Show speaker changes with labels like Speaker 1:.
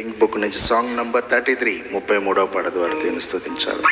Speaker 1: pink book నుంచి song number thirty three ముప్పై మూడవ పాట ద్వారా స్థుతించాలి